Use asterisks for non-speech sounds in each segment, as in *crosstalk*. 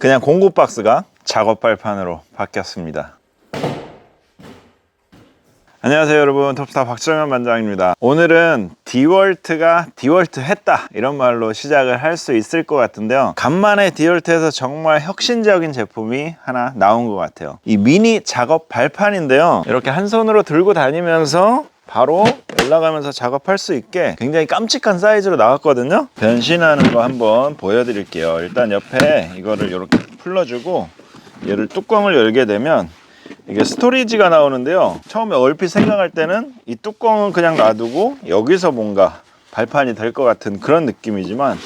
그냥 공구 박스가 작업 발판으로 바뀌었습니다. 안녕하세요 여러분. 톱스타 박정현 반장입니다. 오늘은 디월트가 디월트 했다 이런 말로 시작을 할 수 있을 것 같은데요. 간만에 디월트에서 정말 혁신적인 제품이 하나 나온 것 같아요. 이 미니 작업 발판인데요. 이렇게 한 손으로 들고 다니면서 바로 올라가면서 작업할 수 있게 굉장히 깜찍한 사이즈로 나왔거든요 변신하는 거 한번 보여드릴게요 일단 옆에 이거를 이렇게 풀러주고 얘를 뚜껑을 열게 되면 이게 스토리지가 나오는데요. 처음에 얼핏 생각할 때는 이 뚜껑은 그냥 놔두고 여기서 뭔가 발판이 될 것 같은 그런 느낌이지만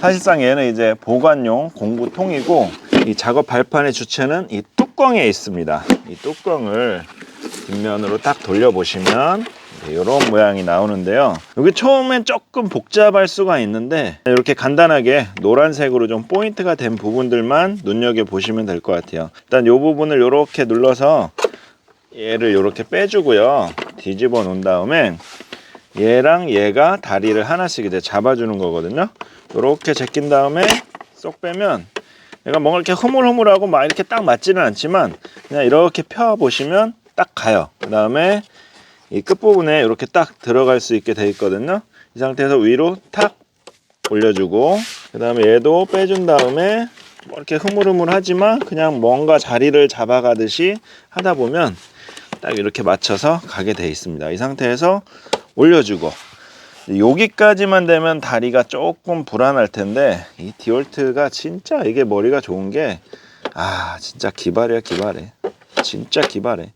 사실상 얘는 이제 보관용 공구통이고 이 작업 발판의 주체는 이 뚜껑에 있습니다. 이 뚜껑을 뒷면으로 딱 돌려보시면 이런 모양이 나오는데요. 여기 처음엔 조금 복잡할 수가 있는데 이렇게 간단하게 노란색으로 좀 포인트가 된 부분들만 눈여겨 보시면 될 것 같아요. 일단 이 부분을 이렇게 눌러서 얘를 이렇게 빼주고요. 뒤집어 놓은 다음에 얘랑 얘가 다리를 하나씩 이제 잡아주는 거거든요. 이렇게 제낀 다음에 쏙 빼면 얘가 뭔가 이렇게 흐물흐물하고 막 이렇게 딱 맞지는 않지만 그냥 이렇게 펴 보시면 딱 가요. 그 다음에 이 끝부분에 이렇게 딱 들어갈 수 있게 돼 있거든요. 이 상태에서 위로 탁 올려주고 그 다음에 얘도 빼준 다음에 뭐 이렇게 흐물흐물하지만 그냥 뭔가 자리를 잡아가듯이 하다 보면 딱 이렇게 맞춰서 가게 돼 있습니다. 이 상태에서 올려주고 여기까지만 되면 다리가 조금 불안할 텐데 이 디올트가 진짜 이게 머리가 좋은 게 아 진짜 기발이야 기발해 진짜 기발해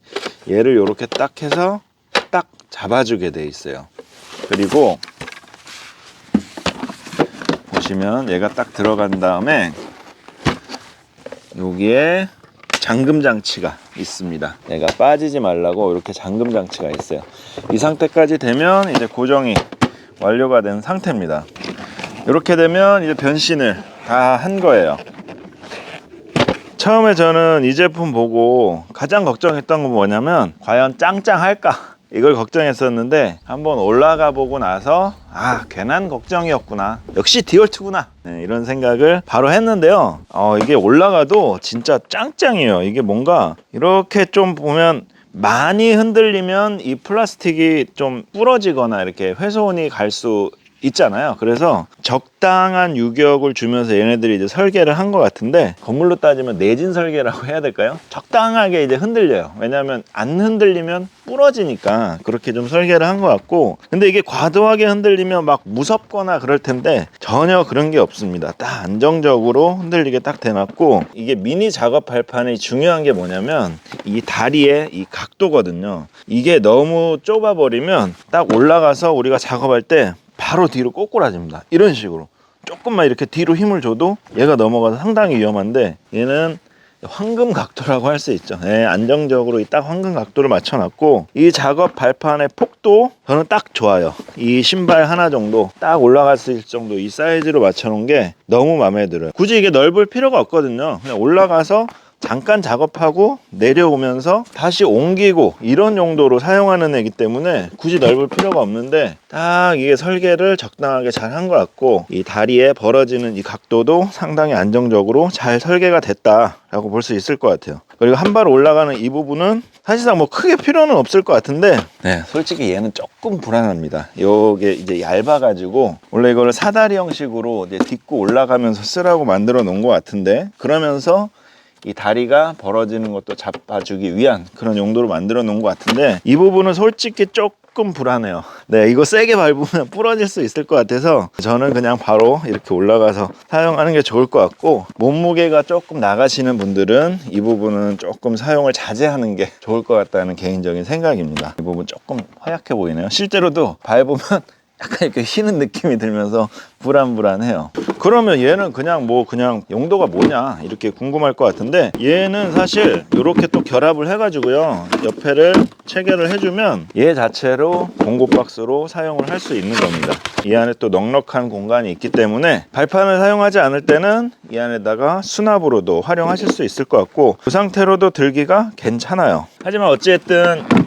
얘를 이렇게 딱 해서 딱 잡아주게 돼 있어요 그리고 보시면 얘가 딱 들어간 다음에 여기에 잠금 장치가 있습니다. 얘가 빠지지 말라고 이렇게 잠금 장치가 있어요. 이 상태까지 되면 이제 고정이 완료가 된 상태입니다. 이렇게 되면 이제 변신을 다 한 거예요. 처음에 저는 이 제품 보고 가장 걱정했던 건 뭐냐면 과연 짱짱할까? 이걸 걱정했었는데 한번 올라가 보고 나서 아 괜한 걱정이었구나. 역시 디올트구나. 네, 이런 생각을 바로 했는데요. 어, 이게 올라가도 진짜 짱짱해요. 이게 뭔가 이렇게 좀 보면 많이 흔들리면 이 플라스틱이 좀 부러지거나 이렇게 훼손이 갈 수 있잖아요. 그래서 적당한 유격을 주면서 얘네들이 이제 설계를 한 것 같은데 건물로 따지면 내진 설계라고 해야 될까요? 적당하게 이제 흔들려요. 왜냐하면 안 흔들리면 부러지니까 그렇게 좀 설계를 한 것 같고 근데 이게 과도하게 흔들리면 막 무섭거나 그럴 텐데 전혀 그런 게 없습니다. 딱 안정적으로 흔들리게 딱 돼놨고 이게 미니 작업 발판이 중요한 게 뭐냐면 이 다리의 이 각도거든요. 이게 너무 좁아 버리면 딱 올라가서 우리가 작업할 때 바로 뒤로 꼬꾸라집니다. 이런 식으로 조금만 이렇게 뒤로 힘을 줘도 얘가 넘어가서 상당히 위험한데 얘는 황금 각도라고 할 수 있죠. 예, 안정적으로 이딱 황금 각도를 맞춰놨고 이 작업 발판의 폭도 저는 딱 좋아요. 이 신발 하나 정도 딱 올라갈 수 있을 정도 이 사이즈로 맞춰놓은 게 너무 마음에 들어요. 굳이 이게 넓을 필요가 없거든요. 그냥 올라가서 잠깐 작업하고 내려오면서 다시 옮기고 이런 용도로 사용하는 애기 때문에 굳이 넓을 필요가 없는데 딱 이게 설계를 적당하게 잘 한 것 같고 이 다리에 벌어지는 이 각도도 상당히 안정적으로 잘 설계가 됐다라고 볼 수 있을 것 같아요. 그리고 한 발 올라가는 이 부분은 사실상 뭐 크게 필요는 없을 것 같은데 네 솔직히 얘는 조금 불안합니다. 요게 이제 얇아 가지고 원래 이거를 사다리 형식으로 이제 딛고 올라가면서 쓰라고 만들어 놓은 것 같은데 그러면서 이 다리가 벌어지는 것도 잡아주기 위한 그런 용도로 만들어 놓은 것 같은데 이 부분은 솔직히 조금 불안해요. 네, 이거 세게 밟으면 부러질 수 있을 것 같아서 저는 그냥 바로 이렇게 올라가서 사용하는 게 좋을 것 같고 몸무게가 조금 나가시는 분들은 이 부분은 조금 사용을 자제하는 게 좋을 것 같다는 개인적인 생각입니다. 이 부분 조금 허약해 보이네요. 실제로도 밟으면 약간 이렇게 휘는 느낌이 들면서 불안불안해요. 그러면 얘는 그냥 뭐 그냥 용도가 뭐냐 이렇게 궁금할 것 같은데 얘는 사실 이렇게 또 결합을 해 가지고요 옆에를 체결을 해주면 얘 자체로 공구 박스로 사용을 할 수 있는 겁니다. 이 안에 또 넉넉한 공간이 있기 때문에 발판을 사용하지 않을 때는 이 안에다가 수납으로도 활용하실 수 있을 것 같고 그 상태로도 들기가 괜찮아요. 하지만 어찌됐든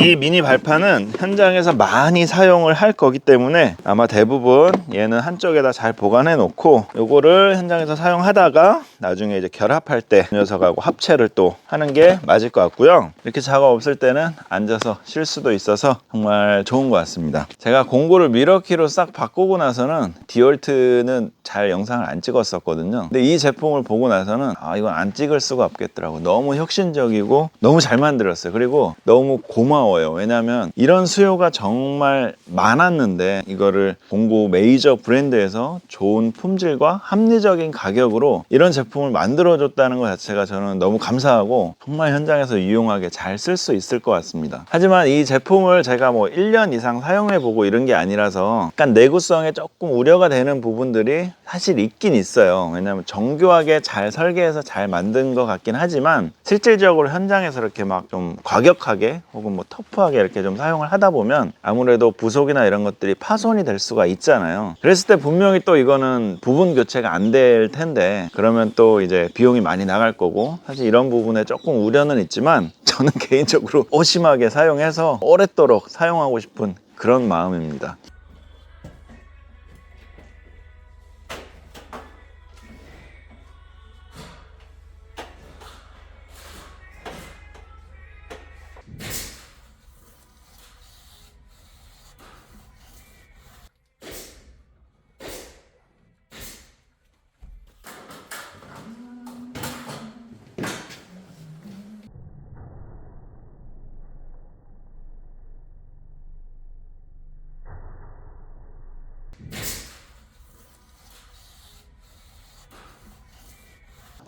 이 미니 발판은 현장에서 많이 사용을 할 거기 때문에 아마 대부분 얘는 한쪽에다 잘 보관해 놓고 요거를 현장에서 사용하다가 나중에 이제 결합할 때이 녀석하고 합체를 또 하는 게 맞을 것 같고요. 이렇게 작업 없을 때는 앉아서 쉴 수도 있어서 정말 좋은 것 같습니다. 제가 공구를 미러키로 싹 바꾸고 나서는 디올트는 잘 영상을 안 찍었었거든요. 근데 이 제품을 보고 나서는 아 이건 안 찍을 수가 없겠더라고. 너무 혁신적이고 너무 잘 만들었어요. 그리고 너무 고마워 요. 왜냐하면 이런 수요가 정말 많았는데 이거를 공구 메이저 브랜드에서 좋은 품질과 합리적인 가격으로 이런 제품을 만들어줬다는 것 자체가 저는 너무 감사하고 정말 현장에서 유용하게 잘 쓸 수 있을 것 같습니다. 하지만 이 제품을 제가 뭐 1년 이상 사용해보고 이런 게 아니라서 약간 내구성에 조금 우려가 되는 부분들이 사실 있긴 있어요. 왜냐하면 정교하게 잘 설계해서 잘 만든 것 같긴 하지만 실질적으로 현장에서 이렇게 막 좀 과격하게 혹은 뭐 터프하게 이렇게 좀 사용을 하다 보면 아무래도 부속이나 이런 것들이 파손이 될 수가 있잖아요. 그랬을 때 분명히 또 이거는 부분 교체가 안 될 텐데 그러면 또 이제 비용이 많이 나갈 거고 사실 이런 부분에 조금 우려는 있지만 *laughs* 저는 개인적으로 *laughs* 오심하게 사용해서 오랫도록 사용하고 싶은 그런 마음입니다.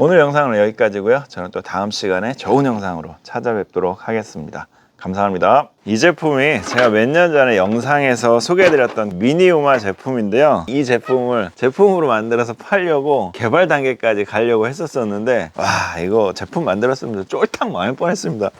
오늘 영상은 여기까지고요. 저는 또 다음 시간에 좋은 영상으로 찾아뵙도록 하겠습니다. 감사합니다. 이 제품이 제가 몇 년 전에 영상에서 소개해드렸던 미니우마 제품인데요. 이 제품을 제품으로 만들어서 팔려고 개발 단계까지 가려고 했었었는데 와 이거 제품 만들었으면 쫄딱 망할 뻔했습니다.